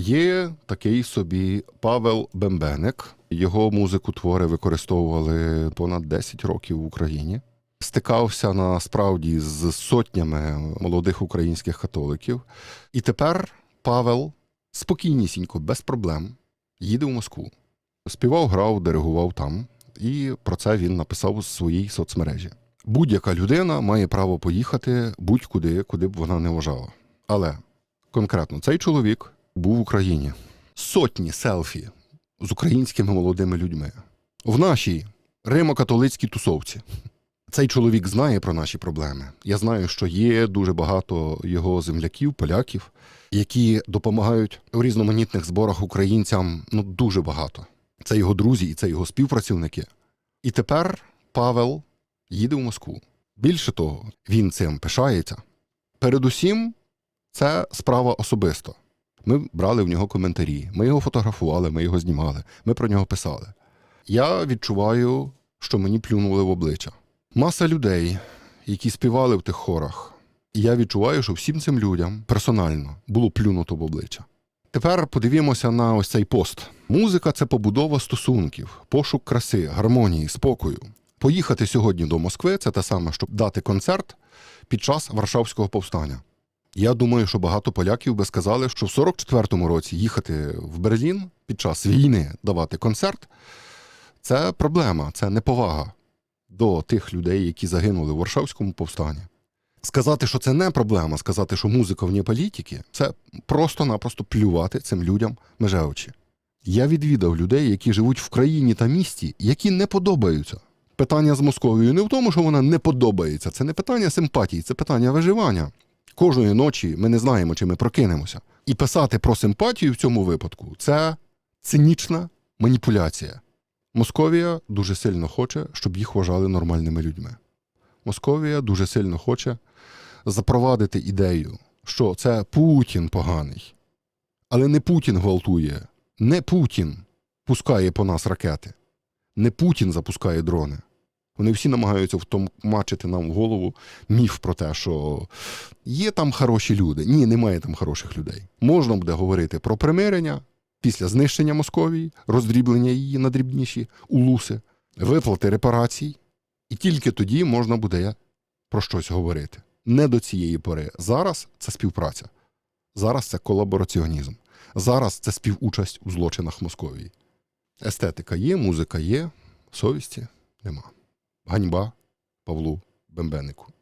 Є такий собі Павел Бембеник. Його музику твори використовували понад 10 років в Україні. Стикався насправді з сотнями молодих українських католиків. І тепер Павел спокійнісінько, без проблем, їде в Москву. Співав, грав, диригував там, і про це він написав у своїй соцмережі. Будь-яка людина має право поїхати будь-куди, куди б вона не вважала. Але конкретно цей чоловік був в Україні. Сотні селфі з українськими молодими людьми в нашій римо-католицькій тусовці. Цей чоловік знає про наші проблеми. Я знаю, що є дуже багато його земляків, поляків, які допомагають у різноманітних зборах українцям. Ну дуже багато. Це його друзі і це його співпрацівники. І тепер Павел їде в Москву. Більше того, він цим пишається. Передусім, це справа особиста. Ми брали в нього коментарі, ми його фотографували, ми його знімали, ми про нього писали. Я відчуваю, що мені плюнули в обличчя. Маса людей, які співали в тих хорах, і я відчуваю, що всім цим людям персонально було плюнуто в обличчя. Тепер подивімося на ось цей пост. Музика це побудова стосунків, пошук краси, гармонії, спокою. Поїхати сьогодні до Москви це те саме, щоб дати концерт під час Варшавського повстання. Я думаю, що багато поляків би сказали, що в 44-му році їхати в Берлін під час війни давати концерт це проблема, це неповага до тих людей, які загинули в Варшавському повстанні. Сказати, що це не проблема, сказати, що музика вне політики, це просто-напросто плювати цим людям меже очі. Я відвідав людей, які живуть в країні та місті, які не подобаються. Питання з Московією не в тому, що вона не подобається. Це не питання симпатії, це питання виживання. Кожної ночі ми не знаємо, чи ми прокинемося. І писати про симпатію в цьому випадку це цинічна маніпуляція. Московія дуже сильно хоче, щоб їх вважали нормальними людьми. Московія дуже сильно хоче запровадити ідею, що це Путін поганий. Але не Путін гвалтує, не Путін пускає по нас ракети, не Путін запускає дрони. Вони всі намагаються втомачити нам в голову міф про те, що є там хороші люди. Ні, немає там хороших людей. Можна буде говорити про примирення після знищення Московії, роздріблення її на дрібніші улуси, виплати репарацій, і тільки тоді можна буде про щось говорити. Не до цієї пори. Зараз це співпраця. Зараз це колабораціонізм. Зараз це співучасть у злочинах Московії. Естетика є, музика є, совісті нема. Ганьба Павлу Бембенику.